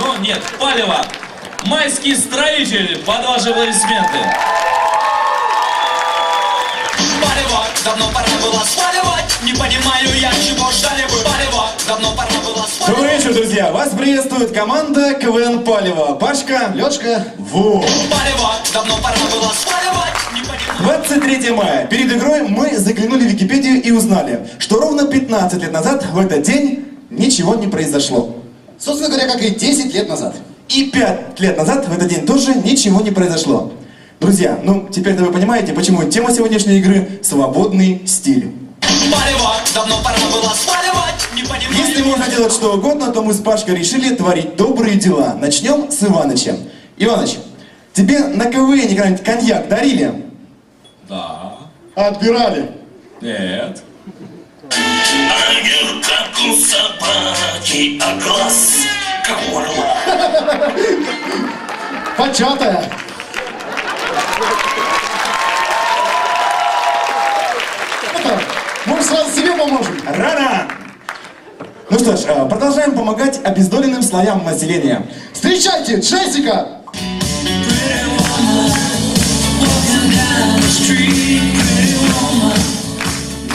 Но нет, палево. Майский строитель. Под ваши аплодисменты. Палево, давно пора было сваливать Не понимаю я, чего ждали вы Палево, давно пора было сваливать Добрый вечер, друзья! Вас приветствует команда КВН Палева. Пашка, Лёшка, Во! Палево, давно пора было понимаю 23 мая. Перед игрой мы заглянули в Википедию и узнали, что ровно 15 лет назад в этот день ничего не произошло. Собственно говоря, как и 10 лет назад. И 5 лет назад в этот день тоже ничего не произошло. Друзья, ну теперь-то вы понимаете, почему тема сегодняшней игры – свободный стиль. Палево, давно пора было сваливать Не понимаю Если можно делать что угодно, то мы с Пашкой решили творить добрые дела. Начнем с Иваныча. Иваныч, тебе на КВН когда-нибудь коньяк дарили? Да. Отбирали. Нет. У собаки, а глаз, как у орла Початая. Это, мы сразу себе поможем. Рано! Ну что ж, э, продолжаем помогать обездоленным слоям населения. Встречайте, Джессика!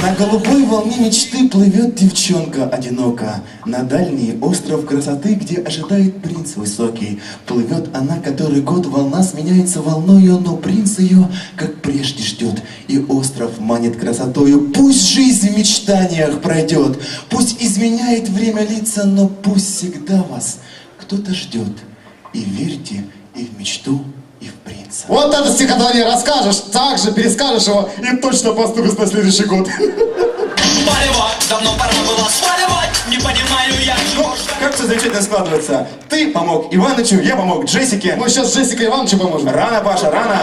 На голубой волне мечты плывет девчонка одиноко На дальний остров красоты, где ожидает принц высокий. Плывет она который год, волна сменяется волною Но принц ее, как прежде ждет. И остров манит красотою. Пусть жизнь в мечтаниях пройдет. Пусть изменяет время лица Но пусть всегда вас кто-то ждет. И верьте и в мечту, и в принца Вот это стихотворение расскажешь, так же перескажешь его и точно поступишь на следующий год. Палево, давно пора было сваливать Не понимаю я, Ну, чего ждали как все замечательно складывается. Ты помог Иванычу, я помог Джессике. Мы сейчас Джессика Ивановичу поможем. Рано, Паша, рано.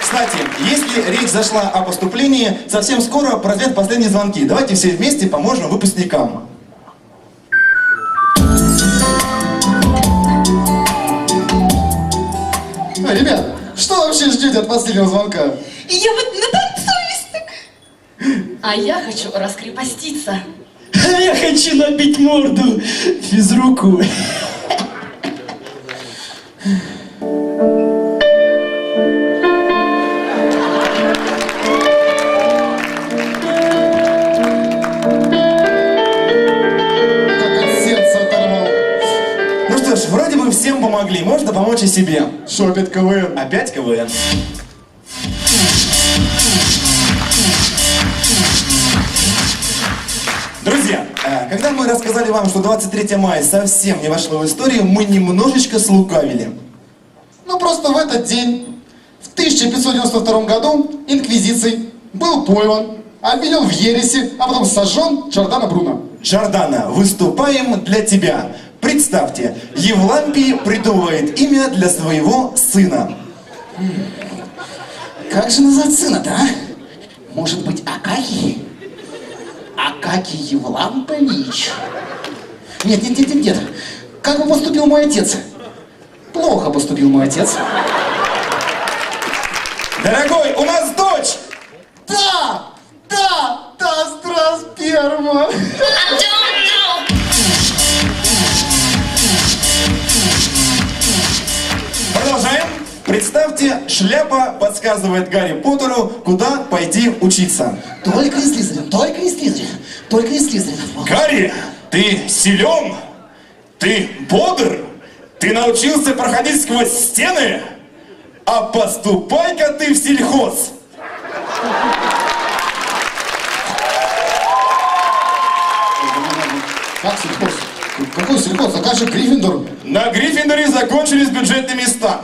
Кстати, если речь зашла о поступлении, совсем скоро прозвят последние звонки. Давайте все вместе поможем выпускникам. Ждете от последнего звонка? Я вот натанцуюсь так. А я хочу раскрепоститься. А я хочу набить морду физруку. Бы всем помогли, можно помочь и себе. Что опять КВН? Опять КВН. Друзья, э, когда мы рассказали вам, что 23 мая совсем не вошло в историю, мы немножечко слукавили. Ну просто в этот день, в 1592 году, инквизицией был пойман, обвинен в ересе, а потом сожжен Джордано Бруно. Жордана, выступаем для тебя. Представьте, Евлампий придумывает имя для своего сына. Как же назвать сына-то, а? Может быть, Акакий? Акакий Евлампович? Нет, нет, нет, нет, нет. Как бы поступил мой отец? Плохо поступил мой отец. Дорогой, у нас дочь! Да! Да! Шляпа подсказывает Гарри Поттеру, куда пойти учиться. Только из Слизерина, только из Слизерина, только из Слизерина. Гарри, ты силен, ты бодр, ты научился проходить сквозь стены, а поступай-ка ты в сельхоз. Как сельхоз? Какой сельхоз? А как же Гриффиндор? На Гриффиндоре закончились бюджетные места.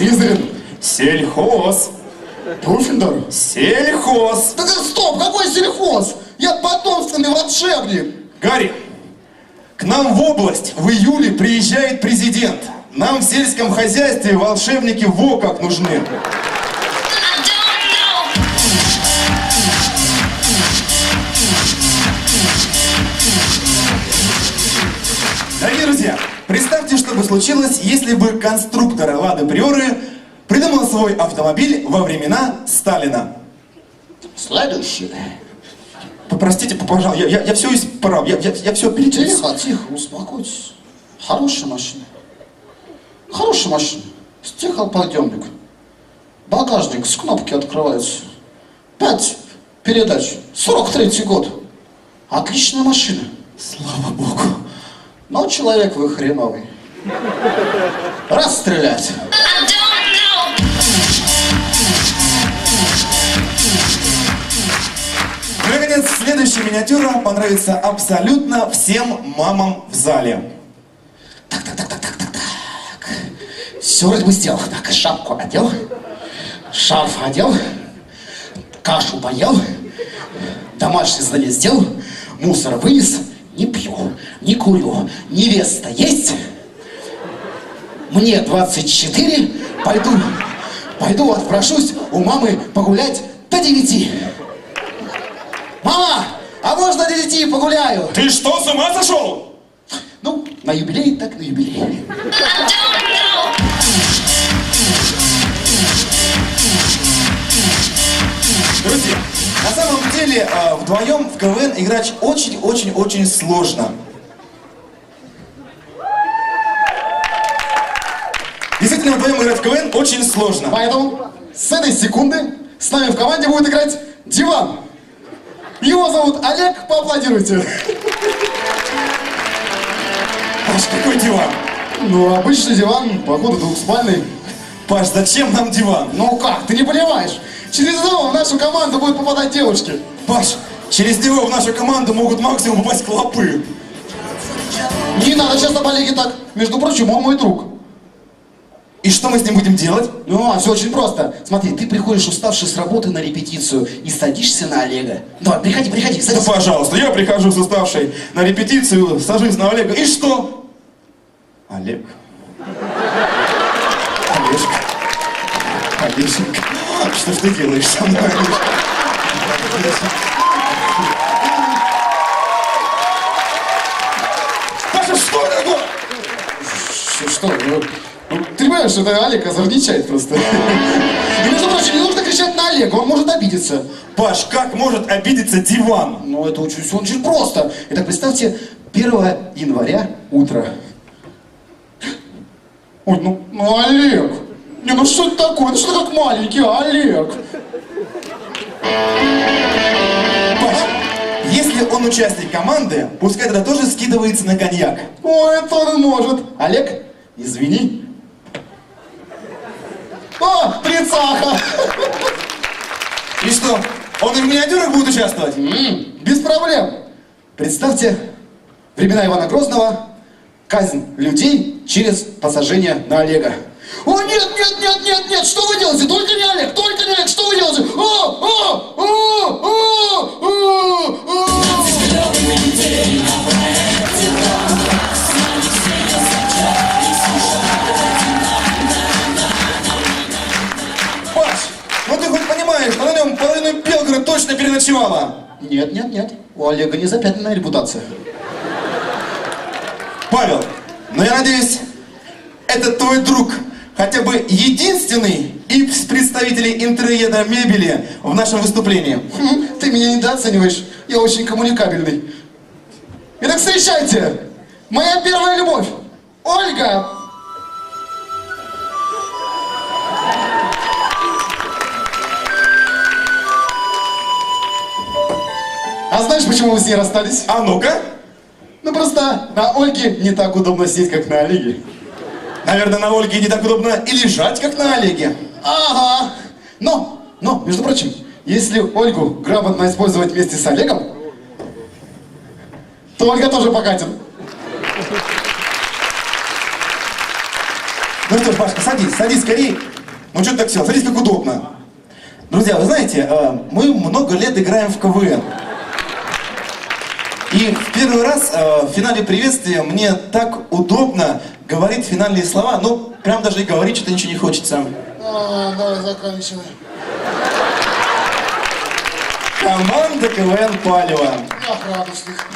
Слизерин? Сельхоз, Пуффиндор? сельхоз. Так э, стоп, какой сельхоз? Я потомственный волшебник! Гарри, к нам в область в июле приезжает президент. Нам в сельском хозяйстве волшебники во как нужны. Представьте, что бы случилось, если бы конструктор Лады Приоры придумал свой автомобиль во времена Сталина. Следующее. простите, пожалуйста, я, я, я все исправил, я, я, я все перечислил. Тихо, тихо, успокойтесь. Хорошая машина. Хорошая машина. С техоподъемник. Багажник с кнопки открывается. Пять передач. 43 год. Отличная машина. Слава богу. Но человек вы хреновый. Расстрелять. Ну и, наконец, следующая миниатюра понравится абсолютно всем мамам в зале. Все вроде бы сделал. Так, шапку одел, шарф одел, кашу поел, домашнее задание сделал, мусор вынес, не пью, не курю, невеста есть. Мне 24, пойду, пойду отпрошусь у мамы погулять до 9. Мама, а можно до 9 погуляю? Ты что, с ума сошел? Ну, на юбилей так на юбилей. Друзья, на самом деле э, вдвоем в КВН играть очень-очень-очень сложно. Действительно, вдвоем играть в КВН очень сложно. Поэтому с этой секунды с нами в команде будет играть диван. Его зовут Олег, поаплодируйте. Паш, какой диван? Ну, обычный диван, походу двухспальный. Паш, зачем нам диван? Ну как, ты не понимаешь? Через него в нашу команду будут попадать девушки. Паш, через него в нашу команду могут максимум попасть клопы. Не надо сейчас об Олеге так. Между прочим, он мой друг. И что мы с ним будем делать? Ну, все очень просто. Смотри, ты приходишь уставший с работы на репетицию и садишься на Олега. Давай, приходи, приходи, садись. пожалуйста, я прихожу с уставшей на репетицию, сажусь на Олега. И что? Олег. Олежка. Олеженька. Что ж ты делаешь со мной? Паша, что такое? Что? Ну, ну, ты понимаешь, это Олег озорничает просто. И, между прочим, не нужно кричать на Олега, он может обидеться. Паш, как может обидеться диван? Ну, это очень, всё очень просто. Итак, представьте, 1 января утро. Ой, ну, ну Олег. Не, ну что это такое? Ну что ты как маленький, а, Олег? Паш, если он участник команды, пускай тогда тоже скидывается на коньяк. Ой, это он может. Олег, извини. О, принцаха! И что, он и в миниатюрах будет участвовать? Без проблем. Представьте, времена Ивана Грозного, казнь людей через посажение на Олега. О, нет, нет, нет, нет, нет, что вы делаете? Только не Олег, только не Олег, что вы делаете? О, о, о, о, о, о. Паш, ну ты хоть понимаешь, на нем половина Белгорода точно переночевала. Нет, нет, нет, у Олега не запятнанная репутация. Павел, ну я надеюсь, этот твой друг хотя бы единственный из представителей интерьера мебели в нашем выступлении. Хм, Ты меня недооцениваешь, я очень коммуникабельный. Итак, встречайте, моя первая любовь, Ольга. А знаешь, почему мы с ней расстались? А ну-ка, Ну просто на Ольге не так удобно сидеть, как на Олеге. Наверное, на Ольге не так удобно и лежать, как на Олеге. Ага. Но, но, между прочим, если Ольгу грамотно использовать вместе с Олегом, то Ольга тоже покатит. Ну что ж, Пашка, садись, садись скорее. Ну что ты так сел, садись как удобно. Друзья, вы знаете, э, мы много лет играем в КВН. И в первый раз э, в финале приветствия мне так удобно говорить финальные слова, ну, прям даже и говорить что-то ничего не хочется. А, давай заканчивай. Команда КВН Палева. Ах, радостных.